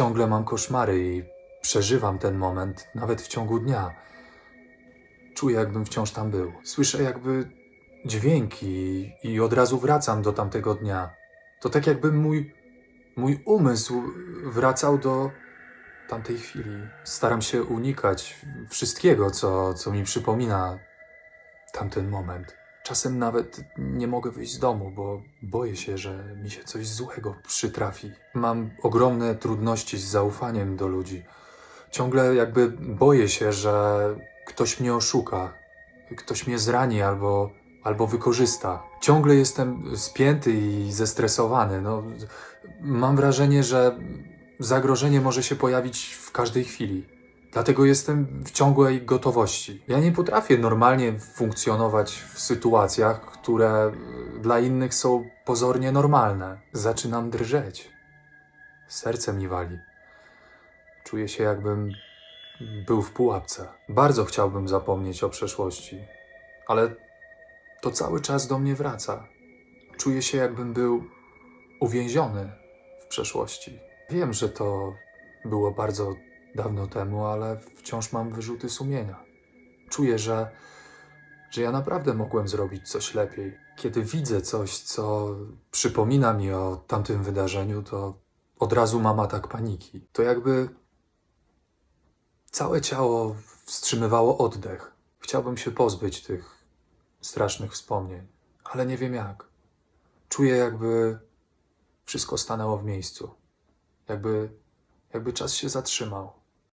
Ciągle mam koszmary i przeżywam ten moment, nawet w ciągu dnia. Czuję, jakbym wciąż tam był. Słyszę jakby dźwięki i od razu wracam do tamtego dnia. To tak jakby mój, mój umysł wracał do tamtej chwili. Staram się unikać wszystkiego, co, co mi przypomina tamten moment. Czasem nawet nie mogę wyjść z domu, bo boję się, że mi się coś złego przytrafi. Mam ogromne trudności z zaufaniem do ludzi. Ciągle jakby boję się, że ktoś mnie oszuka, ktoś mnie zrani albo, albo wykorzysta. Ciągle jestem spięty i zestresowany. No, mam wrażenie, że zagrożenie może się pojawić w każdej chwili. Dlatego jestem w ciągłej gotowości. Ja nie potrafię normalnie funkcjonować w sytuacjach, które y, dla innych są pozornie normalne. Zaczynam drżeć. Serce mi wali. Czuję się, jakbym był w pułapce. Bardzo chciałbym zapomnieć o przeszłości, ale to cały czas do mnie wraca. Czuję się, jakbym był uwięziony w przeszłości. Wiem, że to było bardzo dawno temu, ale wciąż mam wyrzuty sumienia. Czuję, że, że ja naprawdę mogłem zrobić coś lepiej. Kiedy widzę coś, co przypomina mi o tamtym wydarzeniu, to od razu mam atak paniki. To jakby całe ciało wstrzymywało oddech. Chciałbym się pozbyć tych strasznych wspomnień, ale nie wiem jak. Czuję, jakby wszystko stanęło w miejscu. Jakby, jakby czas się zatrzymał.